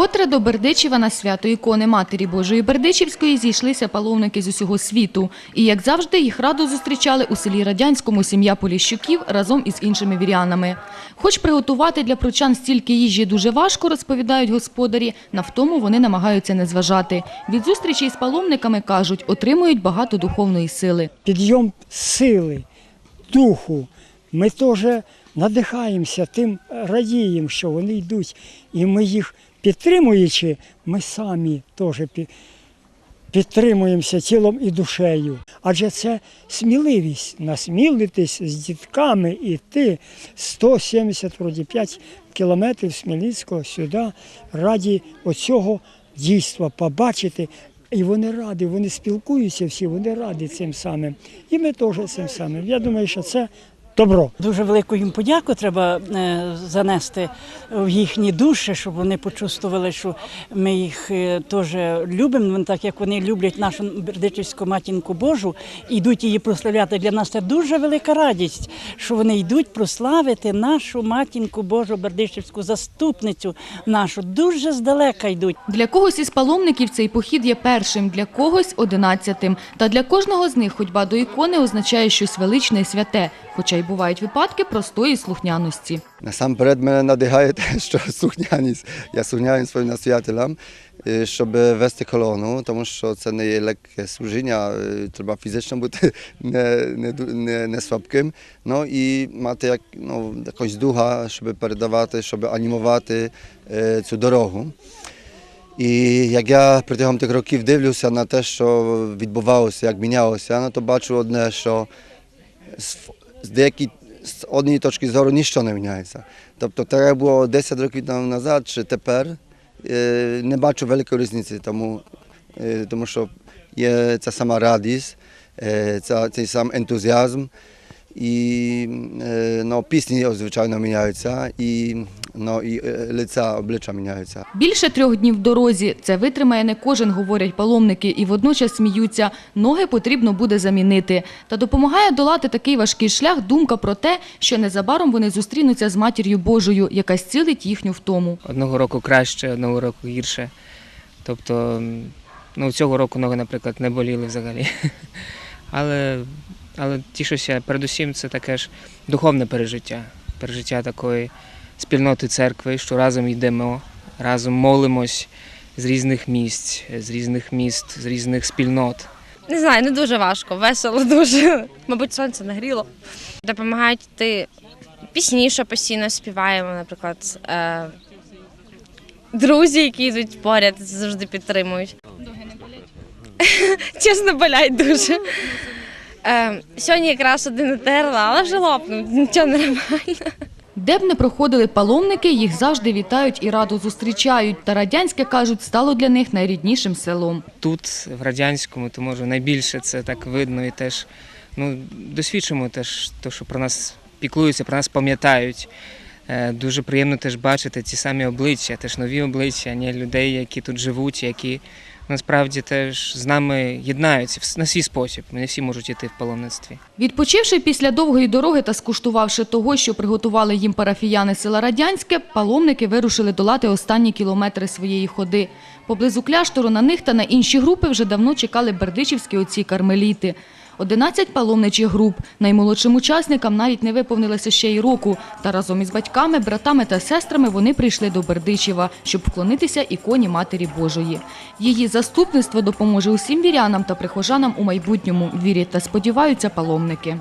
Вкотре до Бердичева на свято ікони Матері Божої Бердичівської зійшлися паломники з усього світу. І, як завжди, їх радо зустрічали у селі Радянському сім'я Поліщуків разом із іншими вірянами. Хоч приготувати для прочан стільки їжі дуже важко, розповідають господарі, на втому вони намагаються не зважати. Від зустрічей з паломниками, кажуть, отримують багато духовної сили. підйом сили, духу. Ми теж надихаємося тим, радіємо, що вони йдуть. І ми їх підтримуючи, ми самі теж підтримуємося тілом і душею. Адже це сміливість насмілитись з дітками іти 175 кілометрів з Хмельницького сюди раді оцього дійства побачити. І вони раді, вони спілкуються всі, вони раді цим самим. І ми теж цим самим. Я думаю, що це добро. Дуже велику їм подяку треба е, занести в їхні душі, щоб вони почувствували, що ми їх е, теж любимо, так як вони люблять нашу Бердичівську матінку Божу, йдуть її прославляти. Для нас це дуже велика радість, що вони йдуть прославити нашу матінку Божу, Бердичівську заступницю нашу. Дуже здалека йдуть. Для когось із паломників цей похід є першим, для когось – одинадцятим. Та для кожного з них ходьба до ікони означає щось величне і святе, хоча й бувають випадки простої слухняності. Насамперед мене надихає те, що слухняність. Я слухняю своїм настоятелям, е, щоб вести колону, тому що це не є легке служіння, е, треба фізично бути не, не, не, не слабким. Ну і мати як, ну, якось духа, щоб передавати, щоб анімувати е, цю дорогу. І як я протягом тих років дивлюся на те, що відбувалося, як мінялося, ну, то бачу одне, що з, деякі з однієї точки зору нічого не міняється. Тобто треба було 10 років тому назад чи тепер. е, Не бачу великої різниці, тому, е, тому що є ця сама радість, е, цей сам ентузіазм. І е, ну, пісні, звичайно, міняються, і, ну, і е, лиця, обличчя міняються. Більше трьох днів в дорозі – це витримає не кожен, говорять паломники, і водночас сміються. Ноги потрібно буде замінити. Та допомагає долати такий важкий шлях думка про те, що незабаром вони зустрінуться з Матір'ю Божою, яка зцілить їхню втому. Одного року краще, одного року гірше. Тобто, ну, цього року ноги, наприклад, не боліли взагалі. Але, але тішуся, передусім, це таке ж духовне пережиття, пережиття такої спільноти церкви, що разом йдемо, разом молимось з різних місць, з різних міст, з різних спільнот. Не знаю, не дуже важко, весело дуже. Мабуть, сонце нагріло. Допомагають йти пісні, що постійно співаємо, наприклад. Е- друзі, які йдуть поряд, завжди підтримують. Чесно, болять дуже. Е- сьогодні якраз один терла, але вже лопнув, нічого нормально. Де б не проходили паломники, їх завжди вітають і радо зустрічають. Та Радянське, кажуть, стало для них найріднішим селом. Тут, в радянському, то може найбільше це так видно і теж ну, досвідчимо теж те, що про нас піклуються, про нас пам'ятають. Е, Дуже приємно теж бачити ці самі обличчя, теж нові обличчя, не людей, які тут живуть, які насправді теж з нами єднаються на свій спосіб. Не всі можуть іти в паломництві. Відпочивши після довгої дороги та скуштувавши того, що приготували їм парафіяни села Радянське, паломники вирушили долати останні кілометри своєї ходи. Поблизу кляштору на них та на інші групи вже давно чекали бердичівські отці кармеліти. 11 паломничих груп. Наймолодшим учасникам навіть не виповнилося ще й року. Та разом із батьками, братами та сестрами вони прийшли до Бердичева, щоб вклонитися іконі Матері Божої. Її заступництво допоможе усім вірянам та прихожанам у майбутньому, вірять та сподіваються паломники.